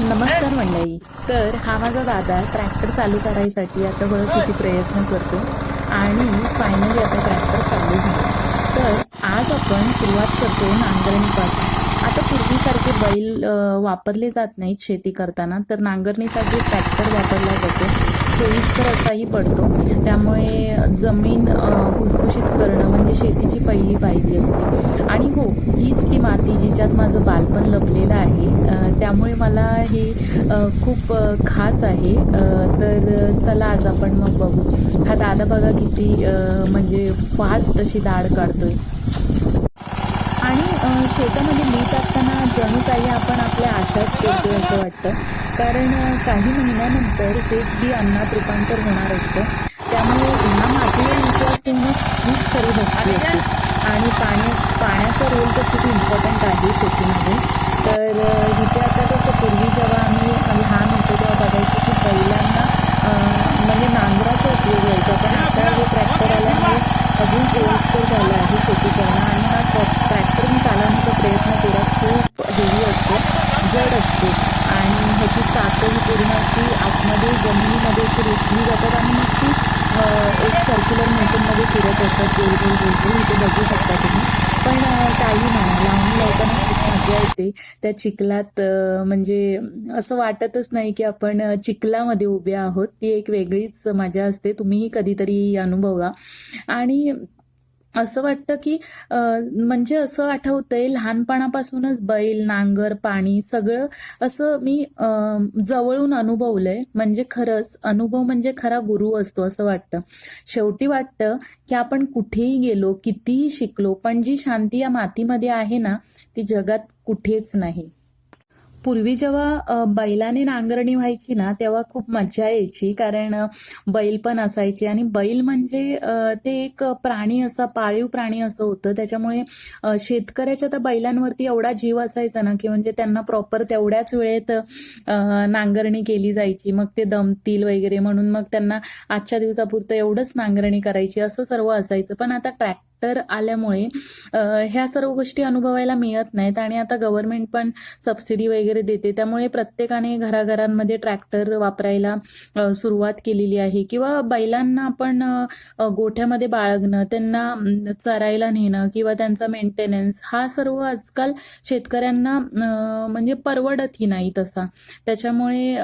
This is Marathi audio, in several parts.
नमस्कार मंडळी. तर हा माझा दादा ट्रॅक्टर चालू करायसाठी आता बघ किती प्रयत्न करतो. आणि फायनली आता ट्रॅक्टर चालू झाला. तर आज आपण सुरुवात करतो नांगरणीपासून. आता पूर्वीसारखे बैल वापरले जात नाहीत शेती करताना. तर नांगरणीसाठी ट्रॅक्टर वापरला जातो. सोयीस्कर असाही पडतो. त्यामुळे जमीन भुसभुशीत करणं म्हणजे शेतीची पहिली पायरी असते. हीच ती माती जिच्यात माझं बालपण लपलेलं आहे. त्यामुळे मला हे खूप खास आहे. तर चला आज आपण मग बघू. हा दादा बघा किती म्हणजे फास्ट अशी दाढ काढतोय. आणि शेतामध्ये मी टाकताना जणू काही आपण आपल्या आशाच करतोय असं वाटतं. कारण काही महिन्यानंतर तेच बी अन्नात रूपांतर होणार असतं. त्यामुळे ह्या मातीवर विश्वास ठेवणं हीच खरी भक्ती असते. आणि पाण्या पाण्याचा रोल तर खूप इम्पॉर्टंट आहे शेतीमध्ये. तर इथे आता कसं पूर्वी जेव्हा आम्ही लहान होतो तेव्हा बघायचो की बैलांना म्हणजे नांगराचा उपयोग व्हायचा. पण आता हे ट्रॅक्टर आल्यामुळे अजून सोयीस्कर झालं आहे शेती करणं आणि हा ट्रॅक्टरने चालवण्याचा प्रयत्न केला. खूप हेवी असतो जड असतो. आणि ह्याची चाकं ही पूर्ण अशी आतमध्ये जमिनीमध्ये अशी रुतली जातात आणि मग ती एक सर्क्युलर मोशनमध्ये फिरत असत गोल गोल गोल गोल इथे बघू शकता तुम्ही. पण काही नाही लहान लावताना खूप मजा येते. त्या चिखलात म्हणजे असं वाटतच नाही की आपण चिखलामध्ये उभे आहोत. ती एक वेगळीच मजा असते. तुम्हीही कधीतरी अनुभवा. आणि असं वाटतं की म्हणजे असं आठवतंय लहानपणापासूनच बैल नांगर पाणी सगळं असं मी अ, जवळून अनुभवलंय. म्हणजे खरंच अनुभव म्हणजे खरा गुरु असतो असं वाटतं. शेवटी वाटतं की आपण कुठेही गेलो कितीही शिकलो पण जी शांती या मातीमध्ये आहे ना ती जगात कुठेच नाही. पूर्वी जेव्हा बैलाने नांगरणी व्हायची ना तेव्हा खूप मजा यायची. कारण बैल पण असायचे. आणि बैल म्हणजे ते एक प्राणी असा पाळीव प्राणी असं होतं. त्याच्यामुळे शेतकऱ्याच्या त्या बैलांवरती एवढा जीव असायचा ना की म्हणजे त्यांना प्रॉपर तेवढ्याच वेळेत नांगरणी केली जायची. मग ते दमतील वगैरे म्हणून मग त्यांना आजच्या दिवसापुरतं एवढंच नांगरणी करायची. असं सर्व असायचं. पण आता ट्रॅक्टर आल्यामुळे ह्या सर्व गोष्टी अनुभवायला मिळत नाहीत आणि आता गव्हर्नमेंट पण सबसिडी वगैरे देते. त्यामुळे प्रत्येकाने घराघरांमध्ये ट्रॅक्टर वापरायला सुरुवात केलेली आहे. किंवा बैलांना आपण गोठ्यामध्ये बाळगणं त्यांना चरायला नेणं किंवा त्यांचा मेंटेनन्स हा सर्व आजकाल शेतकऱ्यांना म्हणजे परवडतही नाही तसा. त्याच्यामुळे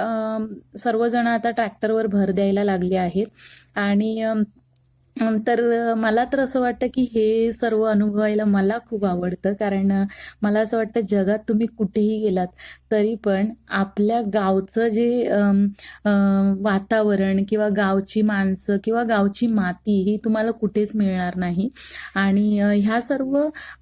सर्वजण आता ट्रॅक्टरवर भर द्यायला लागले आहेत. आणि तर मला तर असं वाटतं की हे सर्व अनुभवायला मला खूप आवडतं. कारण मला असं वाटतं जगात तुम्ही कुठेही गेलात तरी पण आपल्या गावचं जे वातावरण किंवा गावची माणसं किंवा गावची माती ही तुम्हाला कुठेच मिळणार नाही. आणि ह्या सर्व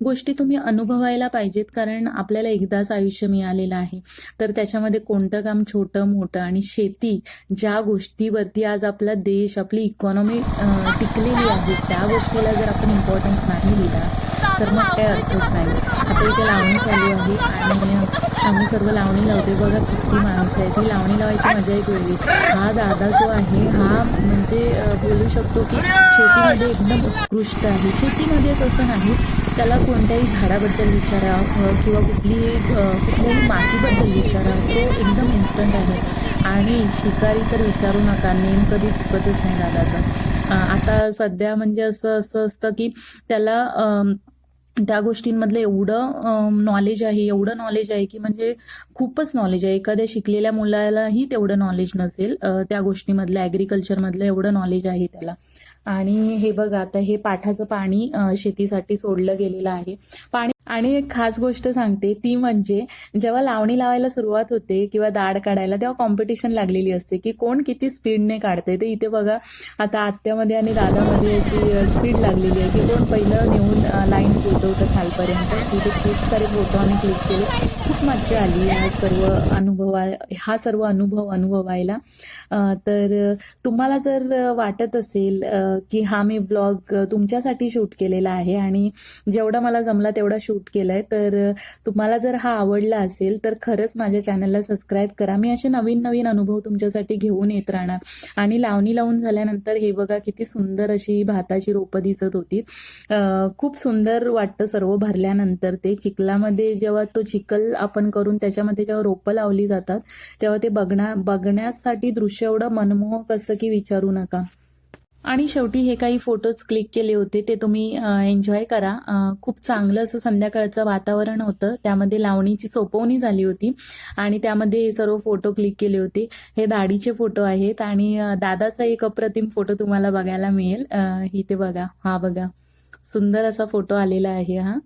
गोष्टी तुम्ही अनुभवायला पाहिजेत कारण आपल्याला एकदाच आयुष्य मिळालेलं आहे. तर त्याच्यामध्ये कोणतं काम छोटं मोठं आणि शेती ज्या गोष्टीवरती आज आपला देश आपली इकॉनॉमी टिकलेली आहे त्या गोष्टीला जर आपण इम्पॉर्टन्स नाही दिला तर मग काय अर्थच नाही. आता इथे लावणी चालू आहे आणि आम्ही सर्व लावणी लावते बघा किती माणसं आहेत. ही लावणी लावायची मजा एक वेगळी. हा दादा जो आहे हा म्हणजे बोलू शकतो की शेतीमध्ये एकदम उत्कृष्ट आहे. शेतीमध्येच असं नाही. त्याला कोणत्याही झाडाबद्दल विचारा किंवा कुठली कुठल्याही मातीबद्दल विचारा. तो एकदम इन्स्टंट आहे. आणि शिकारी तर विचारू नका. नेम कधी चुकतच नाही दादाचा. आता सध्या म्हणजे असं असं असतं की त्याला त्या गोष्टींमधलं एवढं नॉलेज आहे एवढं नॉलेज आहे की म्हणजे खूपच नॉलेज आहे. एखाद्या शिकलेल्या मुलालाही तेवढं नॉलेज नसेल. त्या गोष्टीमधलं ॲग्रिकल्चरमधलं एवढं नॉलेज आहे त्याला. आणि हे बघा आता हे पाठाचं पाणी शेतीसाठी सोडलं गेलेलं आहे. पाणी आणि एक खास गोष्ट सांगते ती म्हणजे जेव्हा लावणी लावायला सुरुवात होते किंवा दाढ काढायला तेव्हा कॉम्पिटिशन लागलेली असते की कोण किती स्पीडने काढते. ते इथे बघा आता आत्यामध्ये आणि दादामध्ये अशी स्पीड लागलेली आहे की कोण पहिलं नेऊन लाईन पोचवतं खालपर्यंत. तिथे खूप सारे फोटो आम्ही क्लिक केले. खूप मजा आली हा सर्व अनुभवा हा सर्व अनुभव अनुभवायला. तर तुम्हाला जर वाटत असेल की हा मी ब्लॉग तुमच्यासाठी शूट केलेला आहे आणि जेवढा मला जमला तेवढा शूट केलाय तर तुम्हाला जर हा आवडला असेल तर खरंच माझ्या चॅनलला सबस्क्राईब करा. मी असे नवीन नवीन अनुभव तुमच्यासाठी घेऊन येत राहणार. आणि लावणी लावून झाल्यानंतर हे बघा किती सुंदर अशी भाताची रोपं दिसत होती. खूप सुंदर वाटतं सर्व भरल्यानंतर ते. चिखलामध्ये जेव्हा तो चिखल आपण करून त्याच्यामध्ये जेव्हा रोपं लावली जातात तेव्हा ते बघण्या बघण्यासाठी दृश्य एवढं मनमोहक असं की विचारू नका. आणि शेवटी हे काही फोटोज क्लिक केले होते ते तुम्ही एन्जॉय करा. खूप चांगलं असं संध्याकाळचं वातावरण होतं. त्यामध्ये लावणीची सोपवणी झाली होती आणि त्यामध्ये हे सर्व फोटो क्लिक केले होते. हे दाढीचे फोटो आहेत आणि दादाचा एक अप्रतिम फोटो तुम्हाला बघायला मिळेल. इथे बघा. हा बघा. सुंदर असा फोटो आलेला आहे हा.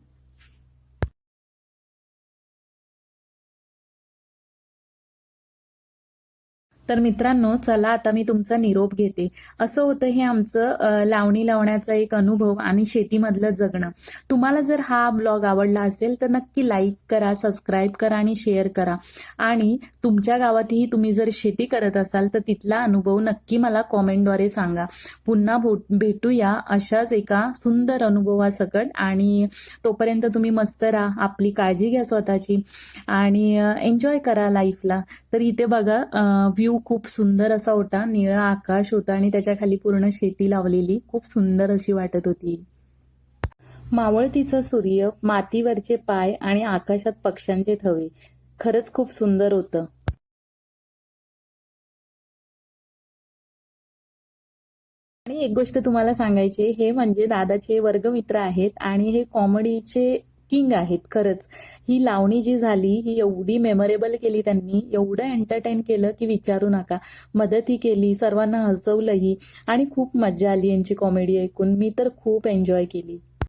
तर मित्रांनो चला आता मी तुमचा निरोप घेते. असं होतं हे आमचं लावणी लावण्याचा एक अनुभव आणि शेतीमधलं जगणं. तुम्हाला जर हा ब्लॉग आवडला असेल तर नक्की लाईक करा सबस्क्राईब करा आणि शेअर करा. आणि तुमच्या गावातही तुम्ही जर शेती करत असाल तर तिथला अनुभव नक्की मला कॉमेंटद्वारे सांगा. पुन्हा भेटूया अशाच एका सुंदर अनुभवासकट आणि तोपर्यंत तुम्ही मस्त राहा आपली काळजी घ्या स्वतःची आणि एन्जॉय करा लाईफला तर इथे बघा व्ह्यू खूप सुंदर असा होता. निळा आकाश होता आणि त्याच्याखाली पूर्ण शेती लावलेली. खूप सुंदर अशी वाटत होती. मावळतीचा सूर्य मातीवरचे पाय आणि आकाशात पक्ष्यांचे थवे. खरंच खूप सुंदर होतं. आणि एक गोष्ट तुम्हाला सांगायची हे म्हणजे दादाचे वर्गमित्र आहेत आणि हे कॉमेडीचे किंग आहेत खरंच. ही लावणी जी झाली ही एवढी मेमोरेबल केली त्यांनी एवढं एंटरटेन केलं की विचारू नका. मदतही केली सर्वांना हसवलंही आणि खूप मजा आली यांची कॉमेडी ऐकून. मी तर खूप एन्जॉय केली.